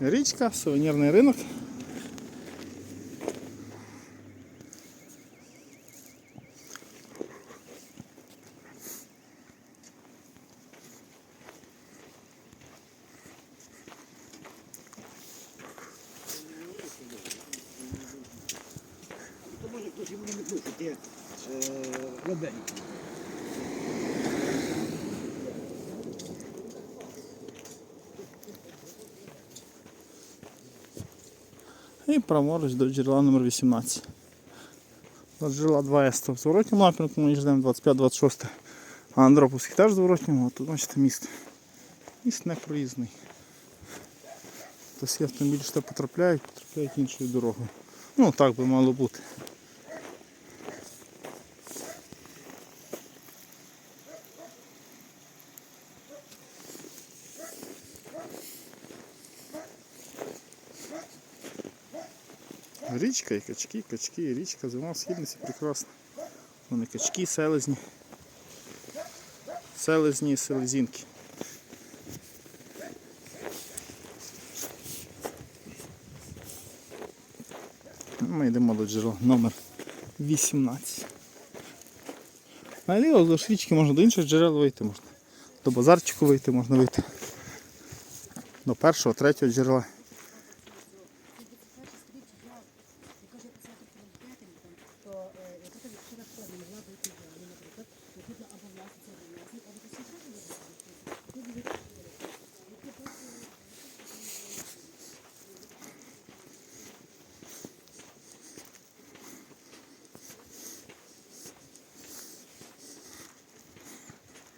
Річка, сувенірний ринок. То може хтось йому не пише, ті лебені. І праворуч до джерела номер 18. До джерела 2С в зворотньому напрямку ми йдемо 25-26. А Андроповський теж в зворотньому, а тут бачите міст. Міст не проїзний. Тобто автомобілі що потрапляють, потрапляють іншою дорогою. Ну так би мало бути. Річка і качки, качки, і річка, зима в східниці прекрасна. Вони качки, селезні. Селезні селезінки. Ми йдемо до джерела номер 18. Наліво до річки можна до інших джерел вийти, можна до базарчику вийти, можна вийти. До першого, третього джерела.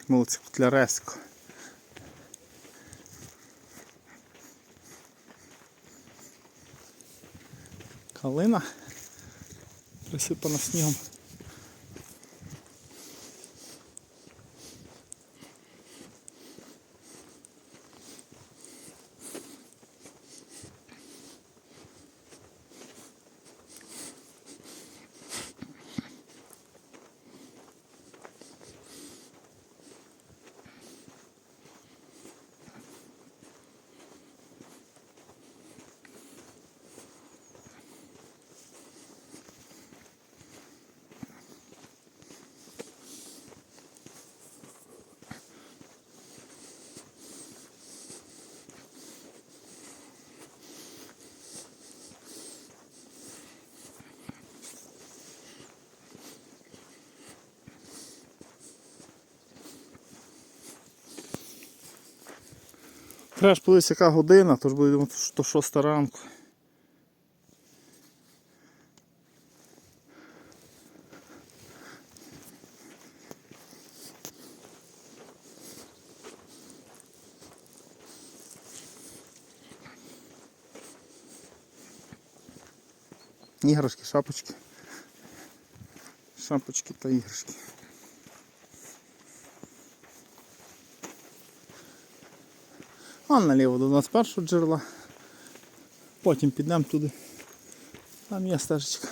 Вулиця Котляревського. Калина присипана снігом. Ж подивитися, яка година, тож буде що 6 ранку. Іграшки, шапочки. Шапочки та іграшки. А наліво до 21 джерела. Потім підемо туди. Там є стежечка.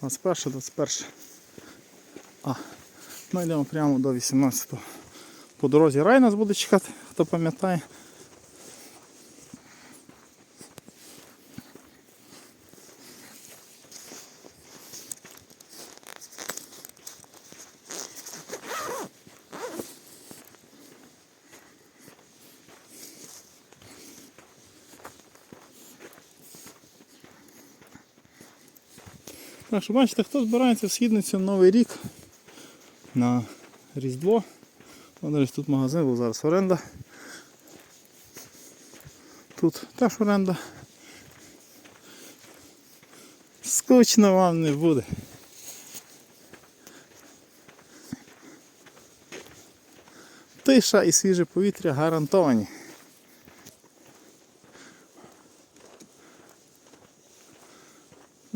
21, 21. А, ми йдемо прямо до 18. По дорозі рай нас буде чекати, хто пам'ятає. Так що бачите, хто збирається в східницю Новий рік на Різдво. Вон тут магазин, бо зараз оренда. Тут теж оренда. Скучно вам не буде. Тиша і свіже повітря гарантовані.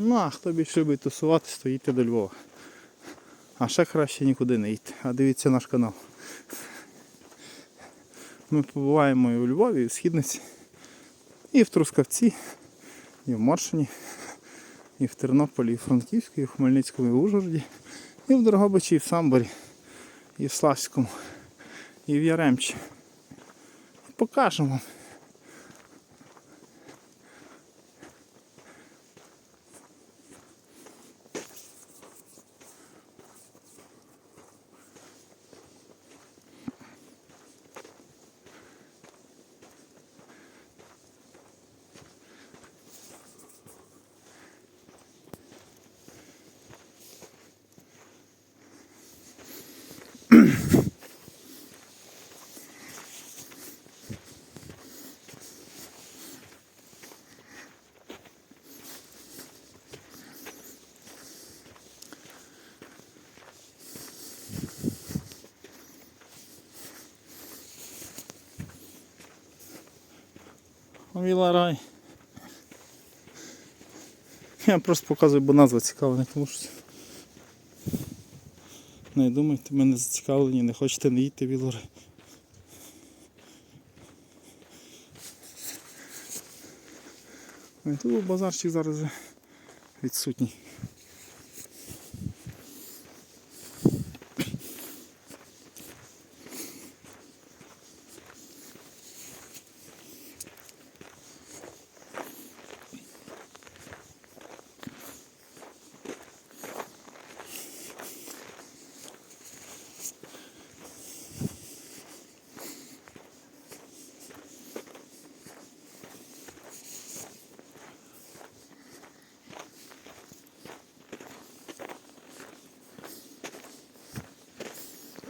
Ну, а хто більше любить тусуватись, то їдьте до Львова. А ще краще нікуди не йти. А дивіться наш канал. Ми побуваємо і у Львові, і в Східниці, і в Трускавці, і в Моршині, і в Тернополі, і в Франківську, і в Хмельницькому, і в Ужгороді, і в Дрогобичі, і в Самборі, і в Славському, і в Яремчі. Покажемо Віла рай. Я просто показую, бо назва цікава, не тому що. Не думайте, мене зацікавлені, не хочете не їдьте Віларай. Вілорай. Тут базарчик зараз відсутній.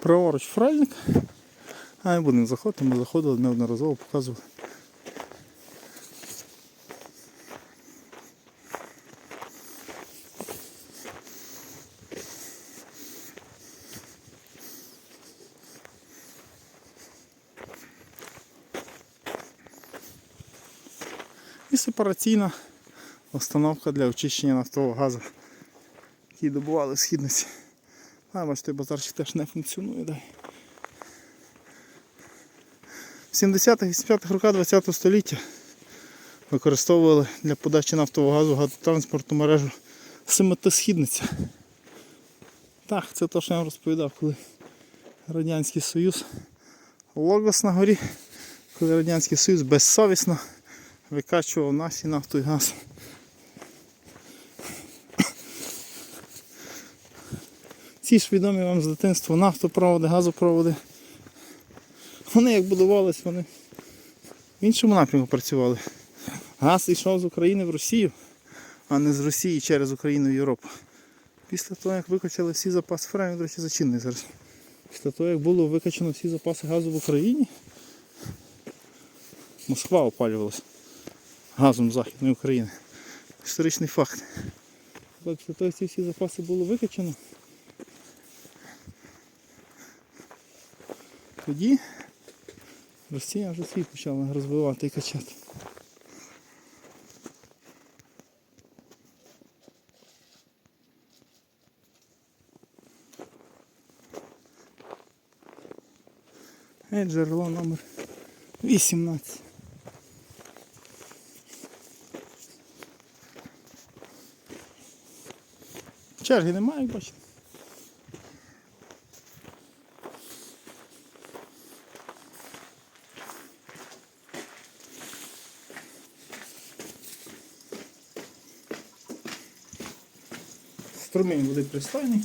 Праворуч фральник. А не будемо заходити, ми заходили неодноразово, показували. І сепараційна установка для очищення нафтового газу, який добували в східниці. А, бачите, базарчик теж не функціонує. Дай. В 70-х-80-х роках ХХ століття використовували для подачі нафтового газу газотранспортну мережу семитосхідниця. Так, це те, що я вам розповідав, коли Радянський Союз Логос на горі, коли Радянський Союз безсовісно викачував наші нафту і газ. Ці ж відомі вам з дитинства нафтопроводи, газопроводи. Вони як будувались, вони в іншому напрямку працювали. Газ йшов з України в Росію, а не з Росії через Україну в Європу. Після того, як викачали всі запаси, фермі, до речі, зачинний зараз. Після того, як було викачано всі запаси газу в Україні, Москва опалювалася газом Західної України. Історичний факт. Після того, як ці всі запаси було викачано, тоді Росія вже свій почала розвивати і качати. Е, джерело номер 18. Черги немає, бачите. Струмінь води пристойний.